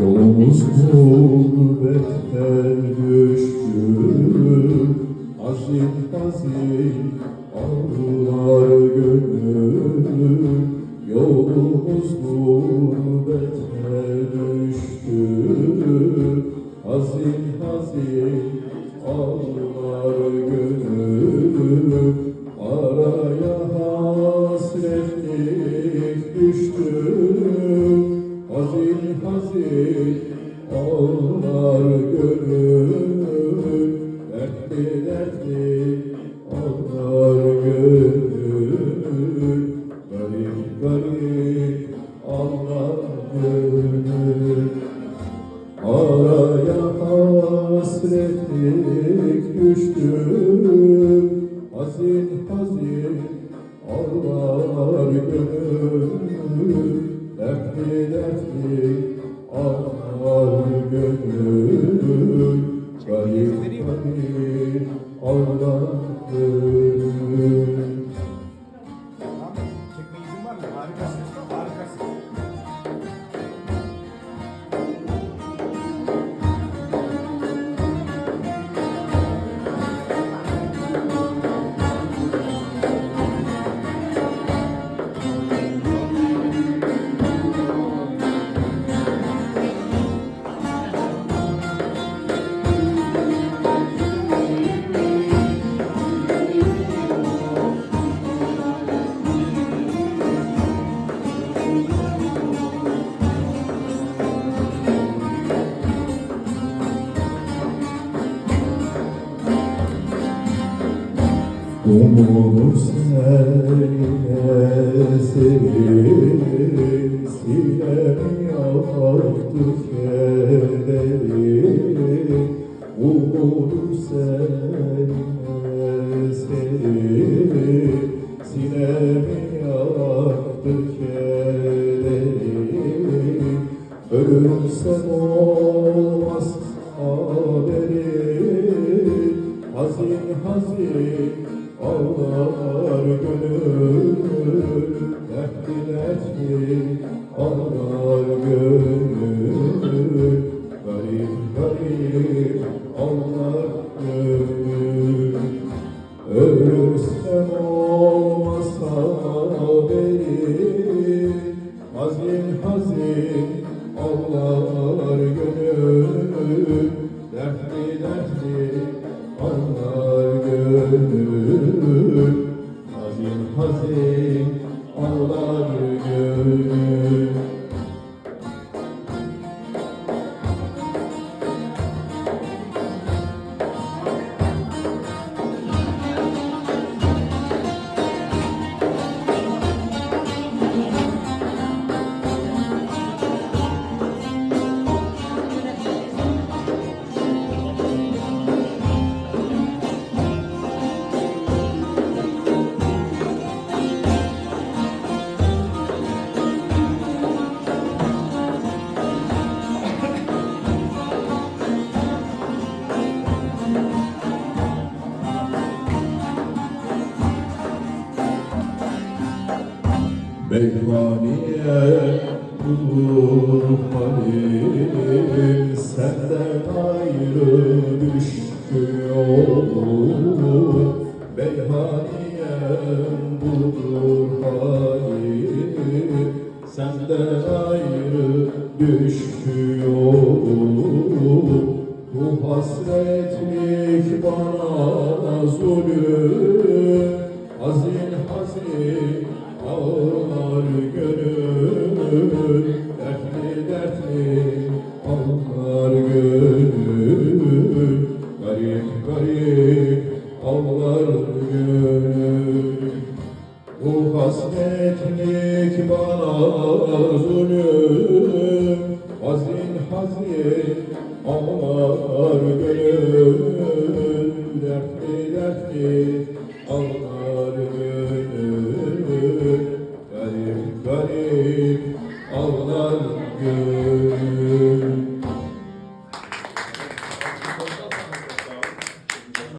Yolumuz gurbetten düştü. Hazin hazin ağlar ağlar gönül Umut seninle sevin Sinem yaktı kederi Umut seninle sevin Sinem yaktı kederi haberim Hazin hazin ağlar gönül Dertli dertli ağlar gönül Garip garip ağlar gönül Ölürsem olmaz haberim Hazin hazin ağlar gönül Dertli dertli ağlar gönül Hazin Meyhaniye bulur halim Senden ayrı düştü yolum Meyhaniyem bulur halim Senden ayrı düştü Bu hasretlik bana zulüm Bu hasretlik bana zulüm. Hazin hazin ağlar gönül. Dertli dertli ağlar gönül. Garip garip ağlar gönül